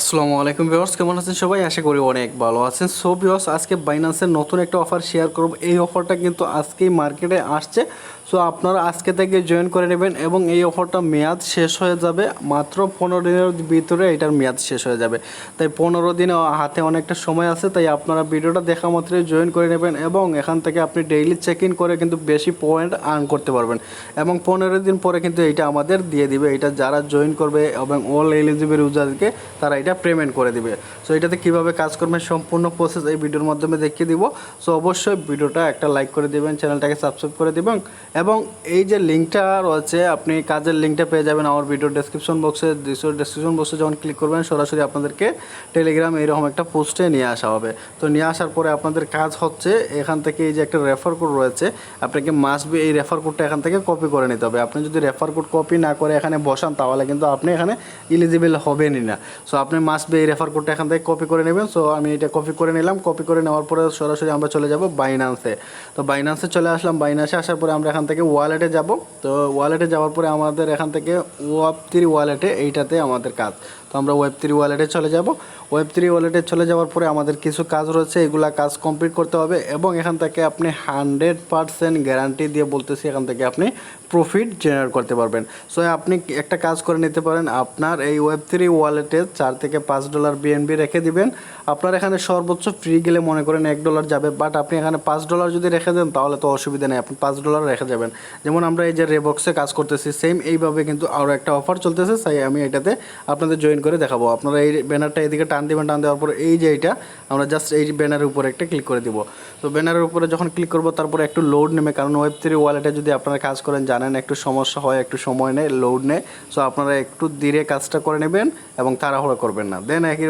আসসালামু আলাইকুম ভিউয়ার্স, কেমন আছেন সবাই? আশা করি অনেক ভালো আছেন। সো ভিউয়ার্স, আজকে বাইনান্সের নতুন একটা অফার শেয়ার করব। এই অফারটা কিন্তু আজকেই মার্কেটে আসছে। সো আপনারা আজকে থেকে জয়েন করে নেবেন এবং এই অফারটা মেয়াদ শেষ হয়ে যাবে। মাত্র পনেরো দিনের ভিতরে এটার মেয়াদ শেষ হয়ে যাবে। তাই পনেরো দিন হাতে অনেকটা সময় আছে, তাই আপনারা ভিডিওটা দেখা মাত্রই জয়েন করে নেবেন এবং এখান থেকে আপনি ডেইলি চেক ইন করে কিন্তু বেশি পয়েন্ট আর্ন করতে পারবেন। এবং পনেরো দিন পরে কিন্তু এইটা আমাদের দিয়ে দিবে। এটা যারা জয়েন করবে এবং অল এলিজিবল ইউজারকে তারা এটা পেমেন্ট করে দিবে। সো এটাতে কীভাবে কাজ করবেন সম্পূর্ণ প্রসেস এই ভিডিওর মাধ্যমে দেখিয়ে দিব। সো অবশ্যই ভিডিওটা একটা লাইক করে দিবেন চ্যানেলটাকে সাবস্ক্রাইব করে দিবেন এবং এই যে লিঙ্কটা রয়েছে, আপনি কাজের লিঙ্কটা পেয়ে যাবেন আমার ভিডিও ডেসক্রিপশন বক্সে ডেসক্রিপশন বক্সে যখন ক্লিক করবেন, সরাসরি আপনাদেরকে টেলিগ্রাম এইরকম একটা পোস্টে নিয়ে আসা হবে। তো নিয়ে আসার পরে আপনাদের কাজ হচ্ছে, এখান থেকে এই যে একটা রেফার কোড রয়েছে, আপনাকে মাস্ট বি এই রেফার কোডটা এখান থেকে কপি করে নিতে হবে। আপনি যদি রেফার কোড কপি না করে এখানে বসান, তাহলে কিন্তু আপনি এখানে ইলিজিবল হবেনই না। সো আপনি মাস্ট বি এই রেফার কোডটা এখান থেকে কপি করে নেবেন। সো আমি এটা কপি করে নিলাম। কপি করে নেওয়ার পরে সরাসরি আমরা চলে যাব বাইনান্সে তো বাইনান্সে চলে আসলাম। বাইনান্সে আসার পরে আমরা এখান থেকে ওয়ালেটে যাব। তো ওয়ালেটে যাওয়ার পরে আমাদের এখান থেকে ওয়াপ থ্রি ওয়ালেটে এইটাতে আমাদের কাজ। আমরা ওয়েব থ্রি ওয়ালেটে চলে যাব। ওয়েব থ্রি ওয়ালেটে চলে যাওয়ার পরে আমাদের কিছু কাজ রয়েছে, এগুলা কাজ কমপ্লিট করতে হবে এবং এখান থেকে আপনি হান্ড্রেড পারসেন্ট গ্যারান্টি দিয়ে বলতেছি এখান থেকে আপনি প্রফিট জেনারেট করতে পারবেন। সো আপনি একটা কাজ করে নিতে পারেন, আপনার এই ওয়েব থ্রি ওয়ালেটে চার থেকে পাঁচ ডলার বিএনবি রেখে দিবেন। আপনার এখানে সর্বোচ্চ ফ্রি গেলে মনে করেন এক ডলার যাবে বাট আপনি এখানে পাঁচ ডলার যদি রেখে দেন, তাহলে তো অসুবিধা নেই, আপনি পাঁচ ডলার রেখে যাবেন। যেমন আমরা এই যে রেবক্সে কাজ করতেছি সেম এইভাবে কিন্তু আরও একটা অফার চলতেছে, তাই আমি এটাতে আপনাদের জয়েন করে দেখাবো। আপনারা এই ব্যানারটা এদিকে টান দিবেন, টান দেওয়ার পর এই যে এইটা, আমরা জাস্ট এই ব্যানারের উপরে একটা ক্লিক করে দিব। তো ব্যানারের উপরে যখন ক্লিক করব, তারপরে একটু লোড নেবে কারণ ওয়েব থ্রি ওয়ালেটে যদি আপনারা কাজ করেন, জানেন একটু সমস্যা হয়, একটু সময় নেয় লোড নেয় সো আপনারা একটু ধীরে কাজটা করে নেবেন এবং তাড়াহুড়ো করবেন না। দেন একই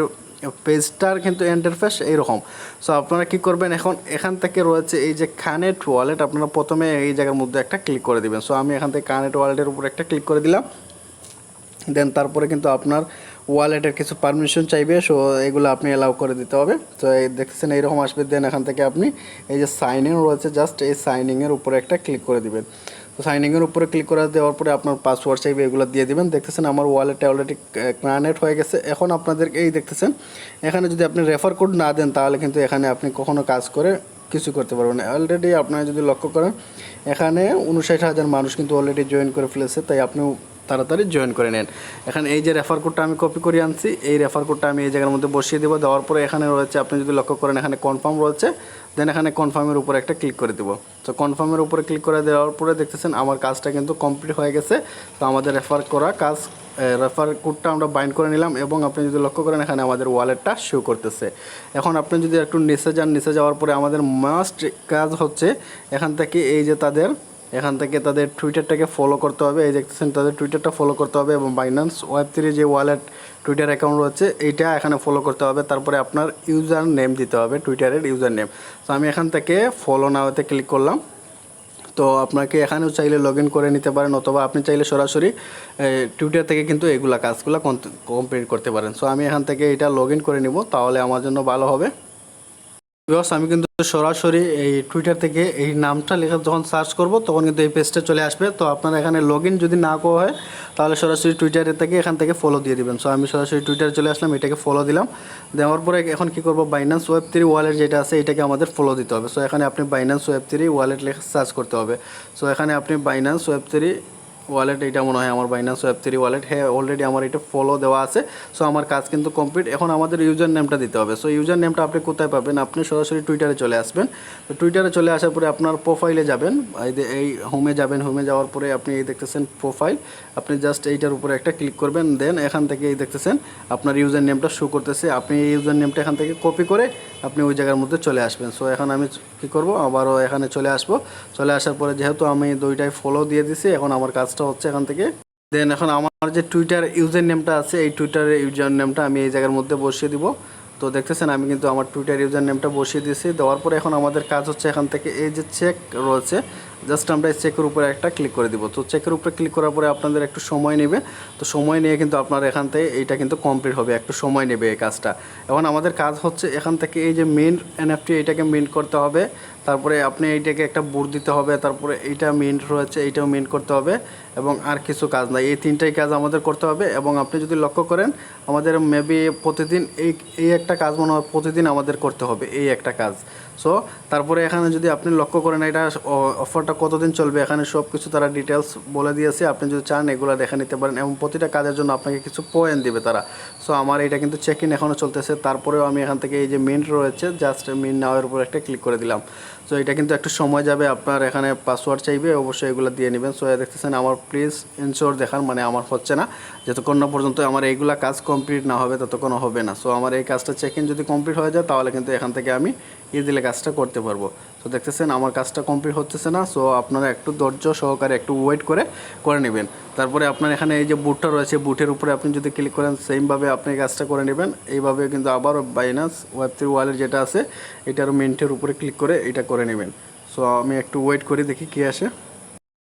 পেজটার কিন্তু ইন্টারফেস এইরকম। সো আপনারা কি করবেন, এখন এখান থেকে রয়েছে এই যে কানেক্ট ওয়ালেট আপনারা প্রথমে এই জায়গার মধ্যে একটা ক্লিক করে দিবেন। সো আমি এখান থেকে কানেক্ট ওয়ালেটের উপর একটা ক্লিক করে দিলাম। দেন তারপরে কিন্তু আপনার ওয়ালেটের কিছু পারমিশন চাইবে সো এগুলো আপনি অ্যালাউ করে দিতে হবে। তো এই দেখতেছেন, এইরকম আসবে দেন এখান থেকে আপনি এই যে সাইন ইন রয়েছে জাস্ট এই সাইনিংয়ের উপরে একটা ক্লিক করে দিবেন। তো সাইনিংয়ের উপরে ক্লিক করে দেওয়ার পরে আপনার পাসওয়ার্ড চাইবে, এগুলো দিয়ে দিবেন। দেখতেছেন, আমার ওয়ালেটে অলরেডি কানেক্ট হয়ে গেছে। এখন আপনাদের এই দেখতেছেন, এখানে যদি আপনি রেফার কোড না দেন, তাহলে কিন্তু এখানে আপনি কখনো কাজ করে কিছু করতে পারবেন অলরেডি আপনারা যদি লক্ষ্য করেন, এখানে উনষাট হাজার মানুষ কিন্তু অলরেডি জয়েন করে ফেলেছে, তাই আপনি তাড়াতাড়ি জয়েন করে নেন। এখানে এই যে রেফার কোডটা আমি কপি করে আনছি, এই রেফার কোডটা আমি এই জায়গার মধ্যে বসিয়ে দেবো। দেওয়ার পরে এখানে রয়েছে, আপনি যদি লক্ষ্য করেন, এখানে কনফার্ম রয়েছে দেন এখানে কনফার্মের উপরে একটা ক্লিক করে দেবো। তো কনফার্মের উপরে ক্লিক করে দেওয়ার পরে দেখতেছেন, আমার কাজটা কিন্তু কমপ্লিট হয়ে গেছে। তো আমাদের রেফার করা কাজ রেফার কোডটা আমরা বাইন্ড করে নিলাম এবং আপনি যদি লক্ষ্য করেন, এখানে আমাদের ওয়ালেটটা শো করতেছে। এখন আপনি যদি একটু নিচে যান, নিচে যাওয়ার পরে আমাদের মাস্ট কাজ হচ্ছে, এখান থেকে এই যে তাদের এখান থেকে তাদের টুইটারটাকে ফলো করতে হবে। এই দেখতেছেন, তাদের টুইটারটা ফলো করতে হবে এবং বাইন্যান্স ওয়েব থ্রি যে ওয়ালেট টুইটার অ্যাকাউন্ট রয়েছে, এইটা এখানে ফলো করতে হবে। তারপরে আপনার ইউজার নেম দিতে হবে টুইটারের ইউজার নেম তো আমি এখান থেকে ফলো নাওতে ক্লিক করলাম। তো আপনাকে এখানেও চাইলে লগ করে নিতে পারেন, অথবা আপনি চাইলে সরাসরি টুইটার থেকে কিন্তু এগুলা কাজগুলো কমপ্লিট করতে পারেন। সো আমি এখান থেকে এটা লগ করে নিব, তাহলে আমার জন্য ভালো হবে। বিকজ আমি কিন্তু সরাসরি এই টুইটার থেকে এই নামটা লেখা যখন সার্চ করব, তখন কিন্তু এই পেজটা চলে আসবে। তো আপনারা এখানে লগ যদি না করা হয়, তাহলে সরাসরি টুইটারে থেকে এখান থেকে ফলো দিয়ে দিবেন। সো আমি সরাসরি টুইটারে চলে আসলাম, এটাকে ফলো দিলাম। দেওয়ার পরে এখন কি করব? বাইন্যান্স ওয়েব থ্রি ওয়ালেট যেটা আছে, এটাকে আমাদের ফলো দিতে হবে। সো এখানে আপনি বাইন্যান্স ওয়েব থ্রি ওয়ালেট লেখা সার্চ করতে হবে। সো এখানে আপনি বাইন্যান্স ওয়েব থ্রি ওয়ালেট এটা মনে হয় আমার বাইন্যান্স ওয়েব থ্রি ওয়ালেট হ্যাঁ অলরেডি আমার এটা ফলো দেওয়া আছে। সো আমার কাজ কিন্তু কমপ্লিট এখন আমাদের ইউজার নেমটা দিতে হবে। সো ইউজার নেমটা আপনি কোথায় পাবেন? আপনি সরাসরি টুইটারে চলে আসবেন। তো টুইটারে চলে আসার পরে আপনার প্রোফাইলে যাবেন। এই হোমে যাবেন। হোমে যাওয়ার পরে আপনি এই দেখতেছেন প্রোফাইল আপনি জাস্ট এইটার উপরে একটা ক্লিক করবেন। দেন এখান থেকে এই দেখতেছেন আপনার ইউজার নেমটা শো করতেছে। আপনি এই ইউজার নেমটা এখান থেকে কপি করে আপনি ওই জায়গার মধ্যে চলে আসবেন। সো এখন আমি কী করব? আবারও এখানে চলে আসব। চলে আসার পরে যেহেতু আমি দুইটাই ফলো দিয়ে দিছি, এখন আমার কাজটা হচ্ছে এখান থেকে। দেন এখন আমার যে টুইটার ইউজার নেমটা আছে, এই টুইটারের ইউজার নেমটা আমি এই জায়গার মধ্যে বসিয়ে দিব। তো দেখতেছেন, আমি কিন্তু আমার টুইটার ইউজার নেমটা বসিয়ে দিয়েছি। দেওয়ার পরে এখন আমাদের কাজ হচ্ছে এখান থেকে এই যে চেক রয়েছে জাস্ট আমরা এই চেকের উপরে একটা ক্লিক করে দিব। তো চেকের উপরে ক্লিক করার পরে আপনাদের একটু সময় নেবে। তো সময় নিয়ে কিন্তু আপনার এখান থেকে এইটা কিন্তু কমপ্লিট হবে, একটু সময় নেবে এই কাজটা। এখন আমাদের কাজ হচ্ছে এখান থেকে এই যে মেন এনএফটি এটাকে মিন্ট করতে হবে। তারপরে আপনি এইটাকে একটা বুট দিতে হবে, তারপরে এইটা মিন্ট রয়েছে, এইটাও মিন্ট করতে হবে। এবং আর কিছু কাজ নাই। এই তিনটাই কাজ আমাদের করতে হবে এবং আপনি যদি লক্ষ্য করেন, আমাদের মেবি প্রতিদিন এই এই একটা কাজ মনে হয় প্রতিদিন আমাদের করতে হবে, এই একটা কাজ। সো তারপরে এখানে যদি আপনি লক্ষ্য করেন, এটা অফারটা কতদিন চলবে, এখানে সব কিছু তারা ডিটেলস বলে দিয়েছে, আপনি যদি চান এগুলো দেখে নিতে পারেন এবং প্রতিটা কাজের জন্য আপনাকে কিছু পয়েন্ট দিবে তারা। সো আমার এটা কিন্তু চেক ইন এখনও চলতেছে, তারপরেও আমি এখান থেকে এই যে মিন্ট রয়েছে জাস্ট মিন্ট নেওয়ার উপর একটা ক্লিক করে দিলাম। সো এটা কিন্তু একটু সময় যাবে, আপনার এখানে পাসওয়ার্ড চাইবে, অবশ্যই এগুলো দিয়ে নেবেন। সো দেখতেছেন, আমার প্লিজ ইনশোর দেখার মানে আমার হচ্ছে না। যতক্ষণ না পর্যন্ত আমার এইগুলো কাজ কমপ্লিট না হবে, ততক্ষণ হবে না। সো আমার এই কাজটা চেক ইন যদি কমপ্লিট হয়ে যায়, তাহলে কিন্তু এখান থেকে আমি ইজিলি কাজটা করতে পারব। সো দেখতেছেন আমার কাজটা কমপ্লিট হচ্ছে না সো আপনারা একটু ধৈর্য সহকারে একটু ওয়েট করে করে নেবেন। তারপরে আপনার এখানে এই যে বুটটা রয়েছে বুটের উপরে আপনি যদি ক্লিক করেন সেমভাবে আপনি কাজটা করে নেবেন। এইভাবে কিন্তু আবারও বাইনাস ওয়েব থ্রি ওয়ালের যেটা আছে এটার মিন্টের উপরে ক্লিক করে এটা করে নেবেন। সো আমি একটু ওয়েট করি, দেখি কী আসে।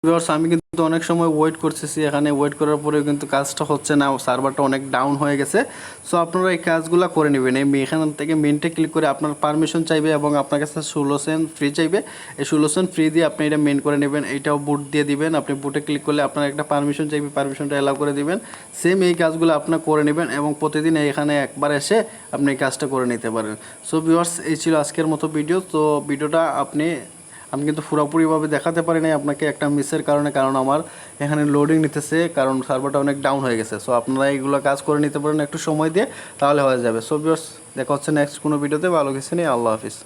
ভিউয়ার্স আমি কিন্তু অনেক সময় ওয়েট করতেছি। এখানে ওয়েট করার পরেও কিন্তু কাজটা হচ্ছে না সার্ভারটা অনেক ডাউন হয়ে গেছে। সো আপনারা এই কাজগুলো করে নেবেন। এই এখান থেকে মেনটে ক্লিক করে আপনার পারমিশন চাইবে এবং আপনার কাছে ষোলো ফ্রি চাইবে। এই ষোলো ফ্রি দিয়ে আপনি এটা মেন করে নেবেন। এইটাও বুট দিয়ে দিবেন। আপনি বুটে ক্লিক করলে আপনার একটা পারমিশন চাইবে পারমিশনটা অ্যালাউ করে দিবেন। সেম এই কাজগুলো আপনার করে নেবেন এবং প্রতিদিন এখানে একবার এসে আপনি এই কাজটা করে নিতে পারেন। সো ভিউয়ার্স এই ছিল আজকের মতো ভিডিও তো ভিডিওটা আপনি আমি কিন্তু পুরোপুরিভাবে দেখাতে পারি নাই আপনাকে একটা মিসের কারণে, কারণ আমার এখানে লোডিং নিতেছে, কারণ সার্ভারটা অনেক ডাউন হয়ে গেছে। সো আপনারা এইগুলো কাজ করে নিতে পারেন, একটু সময় দিয়ে, তাহলে হয়ে যাবে। সো ভিউয়ার্স দেখা হচ্ছে নেক্সট কোনো ভিডিওতে ভালো কিছু নেই আল্লাহ হাফিজ।